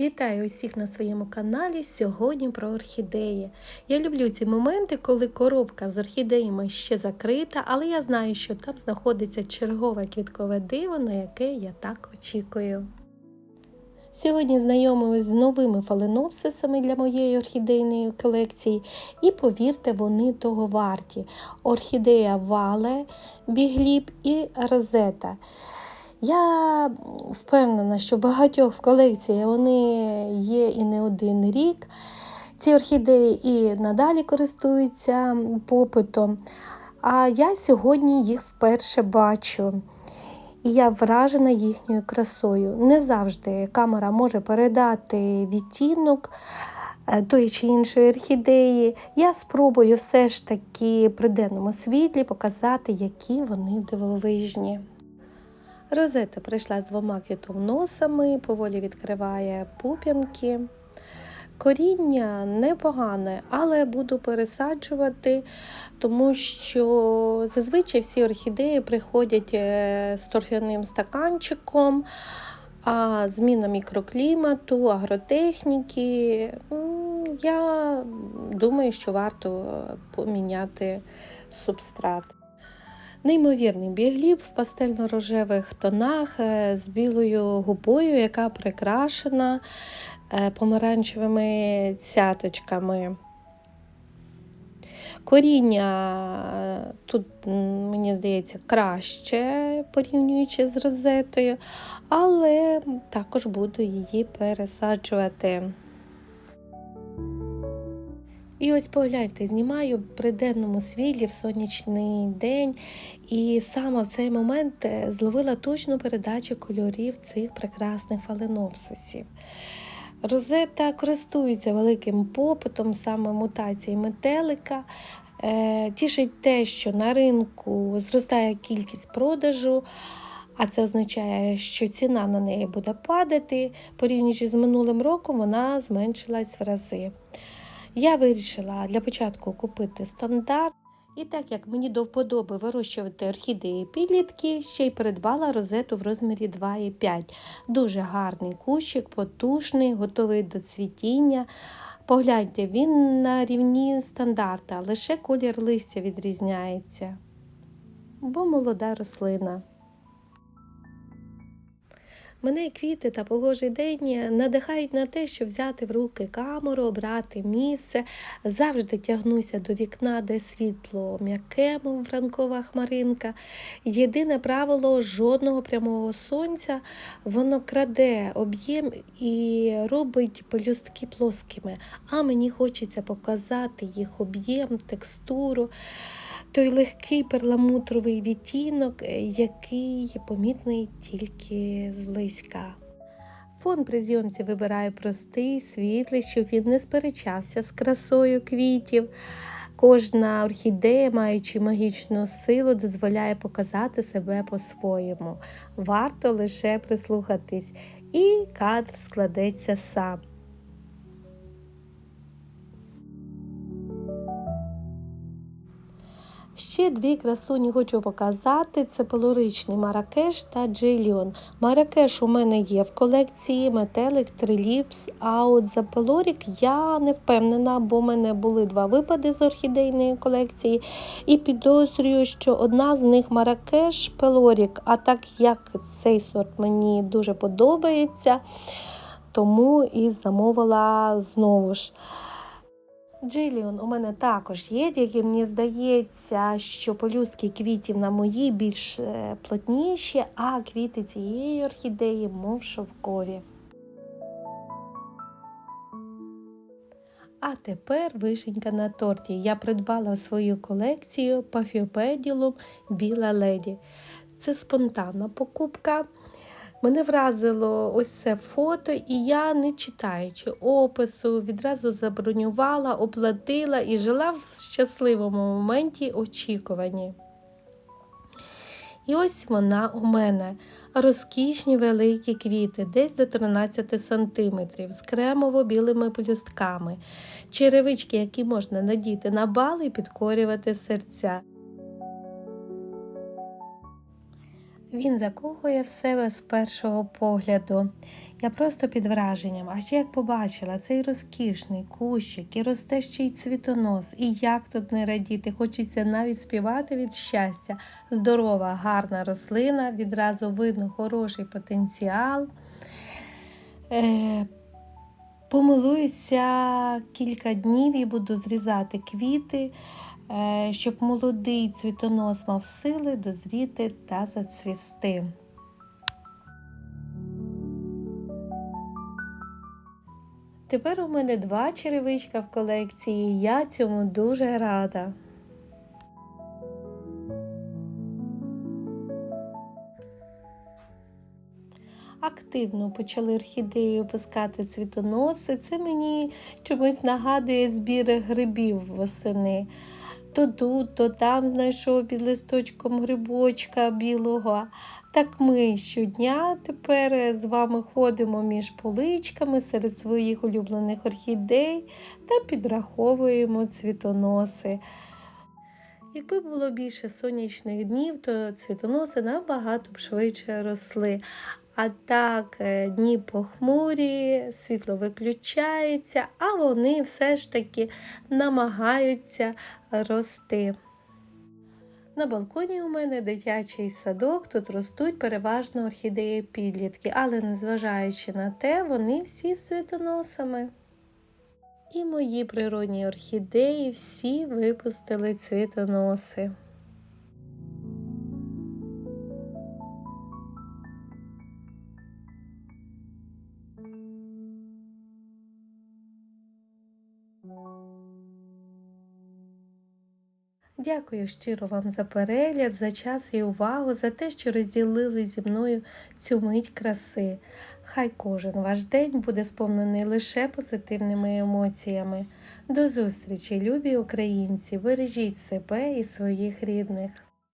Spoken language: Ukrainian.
Вітаю усіх на своєму каналі. Сьогодні про орхідеї. Я люблю ці моменти, коли коробка з орхідеями ще закрита, але я знаю, що там знаходиться чергове квіткове диво, на яке я так очікую. Сьогодні знайомимось з новими фаленопсисами для моєї орхідейної колекції, і повірте, вони того варті. Орхідея Вале, Бігліб і Розета. Я впевнена, що в багатьох в колекції вони є і не один рік. Ці орхідеї і надалі користуються попитом. А я сьогодні їх вперше бачу. І я вражена їхньою красою. Не завжди камера може передати відтінок е, тої чи іншої орхідеї. Я спробую все ж таки при денному світлі показати, які вони дивовижні. Розета прийшла з двома квітоносами, поволі відкриває пуп'янки. Коріння непогане, але буду пересаджувати, тому що зазвичай всі орхідеї приходять е, з торфяним стаканчиком, а зміна мікроклімату, агротехніки. Я думаю, що варто поміняти субстрат. Неймовірний бігліб в пастельно-рожевих тонах е, з білою губою, яка прикрашена е, помаранчевими цяточками. Коріння е, тут, мені здається, краще порівнюючи з розетою, але також буду її пересаджувати. І ось погляньте, знімаю при денному світлі в сонячний день, і саме в цей момент е, зловила точну передачу кольорів цих прекрасних фаленопсисів. Розета користується великим попитом, саме мутації метелика. Е, тішить те, що на ринку зростає кількість продажу, а це означає, що ціна на неї буде падати. Порівнюючи з минулим роком, вона зменшилась в рази. Я вирішила для початку купити стандарт. І так як мені до вподоби вирощувати орхідеї підлітки, ще й придбала розету в розмірі 2,5. Дуже гарний кущик, потужний, готовий до цвітіння. Погляньте, він на рівні стандарта, лише колір листя відрізняється, бо молода рослина. Мене квіти та погожий день надихають на те, щоб взяти в руки камеру, обрати місце. Завжди тягнуся до вікна, де світло м'яке, мов ранкова хмаринка. Єдине правило жодного прямого сонця, воно краде об'єм і робить пелюстки плоскими. А мені хочеться показати їх об'єм, текстуру той легкий перламутровий відтінок, е, який помітний тільки зблизька. Фон при зйомці вибирає простий, світлий, щоб він не сперечався з красою квітів. Кожна орхідея, маючи магічну силу, дозволяє показати себе по-своєму. Варто лише прислухатись, і кадр складеться сам. Ще дві красуні хочу показати: це пелоричний Маракеш та Джиліон. Маракеш у мене є в колекції метелик, триліпс, а от за пелорік я не впевнена, бо в мене були два випади з орхідейної колекції. І підозрюю, що одна з них Маракеш Пелорік. А так як цей сорт мені дуже подобається, тому і замовила знову ж. Джиліон у мене також є, тільки мені здається, що полюстки квітів на моїй більш е, плотніші, а квіти цієї орхідеї, мов шовкові. А тепер вишенька на торті. Я придбала свою колекцію пафіопеділум Біла леді. Це спонтанна покупка. Мене вразило ось це фото, і я, не читаючи опису, відразу забронювала, оплатила і жила в щасливому моменті очікувані. І ось вона у мене. Розкішні великі квіти, десь до 13 см, з кремово-білими плюстками, черевички, які можна надіти на бали і підкорювати серця. Він закохує в себе з першого погляду. Я просто під враженням. А ще як побачила цей розкішний кущик і росте ще й цвітонос. І як тут не радіти, хочеться навіть співати від щастя. Здорова, гарна рослина, відразу видно хороший потенціал. Е, Помилуюся кілька днів і буду зрізати квіти, щоб молодий цвітонос мав сили дозріти та зацвісти. Тепер у мене два черевичка в колекції, і я цьому дуже рада. Активно почали орхідеї опускати цвітоноси. Це мені чомусь нагадує збір грибів восени. То тут, то там знайшов під листочком грибочка білого. Так ми щодня тепер з вами ходимо між поличками серед своїх улюблених орхідей та підраховуємо цвітоноси. Якби було більше сонячних днів, то цвітоноси набагато б швидше росли. А так, е, дні похмурі, світло виключається, а вони все ж таки намагаються рости. На балконі у мене дитячий садок, тут ростуть переважно орхідеї підлітки, але незважаючи на те, вони всі з цвітоносами. І мої природні орхідеї всі випустили цвітоноси. Дякую щиро вам за перегляд, за час і увагу, за те, що розділили зі мною цю мить краси. Хай кожен ваш день буде сповнений лише позитивними емоціями. До зустрічі, любі українці! Бережіть себе і своїх рідних.